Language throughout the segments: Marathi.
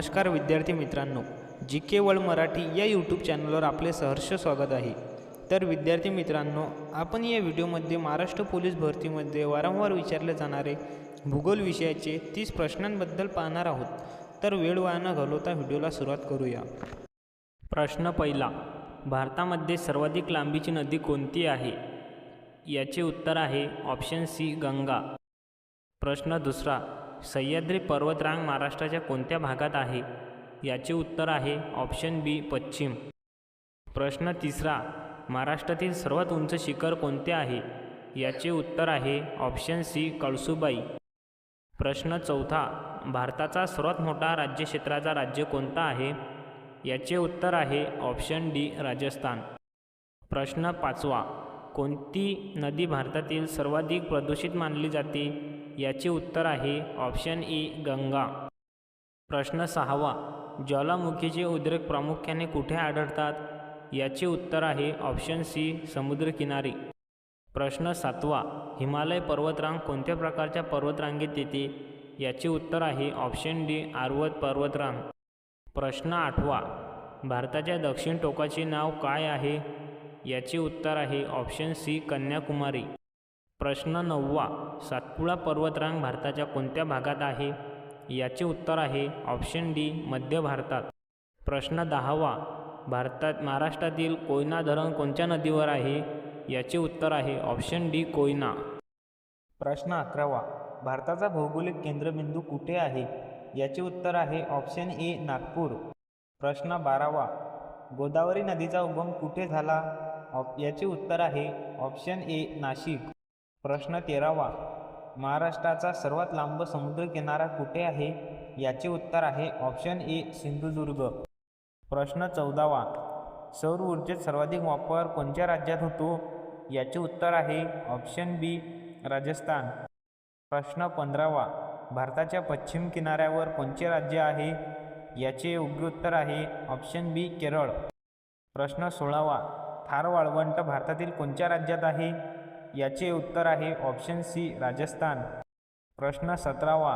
नमस्कार विद्यार्थी मित्रांनो जी के वर्ल्ड मराठी या यूट्यूब चॅनलवर आपले सहर्ष स्वागत आहे. तर विद्यार्थी मित्रांनो आपण या व्हिडिओमध्ये महाराष्ट्र पोलीस भरतीमध्ये वारंवार विचारले जाणारे भूगोल विषयाचे तीस प्रश्नांबद्दल पाहणार आहोत. तर वेळ वाया न घालवता व्हिडिओला सुरुवात करूया. प्रश्न पहिला भारतामध्ये सर्वाधिक लांबीची नदी कोणती आहे? याचे उत्तर आहे ऑप्शन सी गंगा. प्रश्न दुसरा सह्याद्री पर्वतरांग महाराष्ट्राच्या कोणत्या भागात आहे? याचे उत्तर आहे ऑप्शन बी पश्चिम. प्रश्न तिसरा महाराष्ट्रातील सर्वात उंच शिखर कोणते आहे? याचे उत्तर आहे ऑप्शन सी कळसुबाई. प्रश्न चौथा भारताचा सर्वात मोठा राज्यक्षेत्राचा राज्य कोणता आहे? याचे उत्तर आहे ऑप्शन डी राजस्थान. प्रश्न पाचवा कोणती नदी भारतातील सर्वाधिक प्रदूषित मानली जाते? याचे उत्तर आहे ऑप्शन ई गंगा. प्रश्न सहावा ज्वालामुखीचे उद्रेक प्रामुख्याने कुठे आढळतात? याचे उत्तर आहे ऑप्शन सी समुद्रकिनारी. प्रश्न सातवा हिमालय पर्वतरांग कोणत्या प्रकारच्या पर्वतरांगेत येते? याचे उत्तर आहे ऑप्शन डी आर्वत पर्वतरांग. प्रश्न आठवा भारताच्या दक्षिण टोकाचे नाव काय आहे? याचे उत्तर आहे ऑप्शन सी कन्याकुमारी. प्रश्न नववा सातपुडा पर्वतरांग भारताच्या कोणत्या भागात आहे? याचे उत्तर आहे ऑप्शन डी मध्य भारतात. प्रश्न दहावा भारतात महाराष्ट्रातील कोयना धरण कोणत्या नदीवर आहे? याचे उत्तर आहे ऑप्शन डी कोयना. प्रश्न अकरावा भारताचा भौगोलिक केंद्रबिंदू कुठे आहे? याचे उत्तर आहे ऑप्शन ए नागपूर. प्रश्न बारावा गोदावरी नदीचा उगम कुठे झाला? ऑप याचे उत्तर आहे ऑप्शन ए नाशिक. प्रश्न तेरावा. महाराष्ट्राचा सर्वात लांब समुद्रकिनारा कुठे आहे? याचे उत्तर आहे ऑप्शन ए सिंधुदुर्ग. प्रश्न चौदावा. सौर ऊर्जेत सर्वाधिक वापर कोणत्या राज्यात होतो? याचे उत्तर आहे ऑप्शन बी राजस्थान. प्रश्न पंधरावा. भारताच्या पश्चिम किनाऱ्यावर कोणते राज्य आहे? याचे योग्य उत्तर आहे ऑप्शन बी केरळ. प्रश्न सोळावा. थार वाळवंट भारतातील कोणत्या राज्यात आहे? याचे उत्तर आहे ऑप्शन सी राजस्थान. प्रश्न सतरावा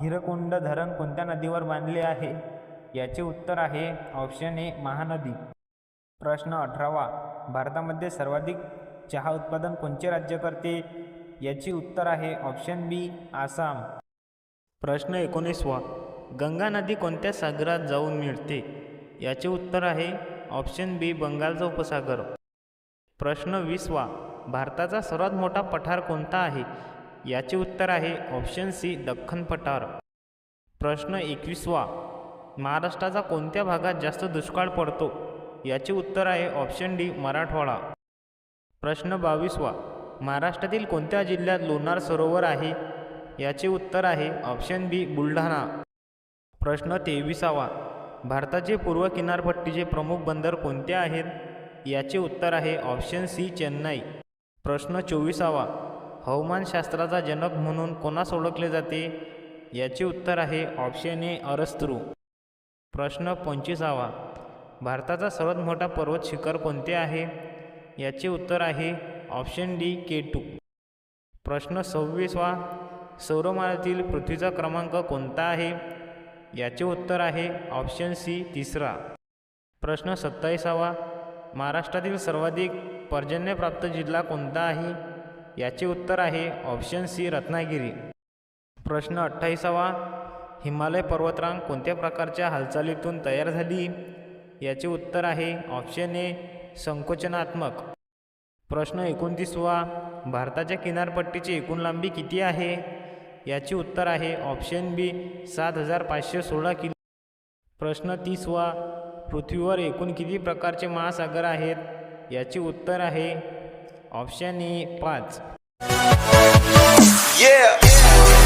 हिरकुंड धरण कोणत्या नदीवर बांधले आहे? याचे उत्तर आहे ऑप्शन ए महानदी. प्रश्न अठरावा भारतामध्ये सर्वाधिक चहा उत्पादन कोणते राज्य करते? याचे उत्तर आहे ऑप्शन बी आसाम. प्रश्न एकोणीसवा गंगा नदी कोणत्या सागरात जाऊन मिळते? याचे उत्तर आहे ऑप्शन बी बंगालचा उपसागर. प्रश्न वीसवा भारताचा सर्वात मोठा पठार कोणता आहे? याचे उत्तर आहे ऑप्शन सी दख्खन पठार. प्रश्न एकवीसवा. महाराष्ट्राचा कोणत्या भागात जास्त दुष्काळ पडतो? याचे उत्तर आहे ऑप्शन डी मराठवाडा. प्रश्न बावीसवा. महाराष्ट्रातील कोणत्या जिल्ह्यात लोणार सरोवर आहे? याचे उत्तर आहे ऑप्शन बी बुलढाणा. प्रश्न तेविसावा. भारताचे पूर्व किनारपट्टीचे प्रमुख बंदर कोणते आहेत? याचे उत्तर आहे ऑप्शन सी चेन्नई. प्रश्न चोवीसावा. हवामानशास्त्राचा जनक म्हणून कोणास ओळखले जाते? याचे उत्तर आहे ऑप्शन ए अरस्त्रू प्रश्न पंचवीसावा. भारताचा सर्वात मोठा पर्वत शिखर कोणते आहे? याचे उत्तर आहे ऑप्शन डी के टू प्रश्न सव्वीसवा. सौरमानातील पृथ्वीचा क्रमांक कोणता आहे? याचे उत्तर आहे ऑप्शन सी तिसरा. प्रश्न सत्तावीसावा. महाराष्ट्रातील सर्वाधिक पर्जन्यप्राप्त जिल्हा कोणता आहे? याचे उत्तर आहे ऑप्शन सी रत्नागिरी. प्रश्न अठ्ठावीसावा हिमालय पर्वतरांग कोणत्या प्रकारच्या हालचालीतून तयार झाली? याचे उत्तर आहे ऑप्शन ए संकोचनात्मक. प्रश्न एकोणतीसवा भारताच्या किनारपट्टीची एकूण लांबी किती आहे? याचे उत्तर आहे ऑप्शन बी सात हजार पाचशे सोळा किलो. प्रश्न तीसवा पृथ्वीवर एकूण किती प्रकारचे महासागर आहेत? याचे उत्तर आहे ऑप्शन ए पाच Yeah.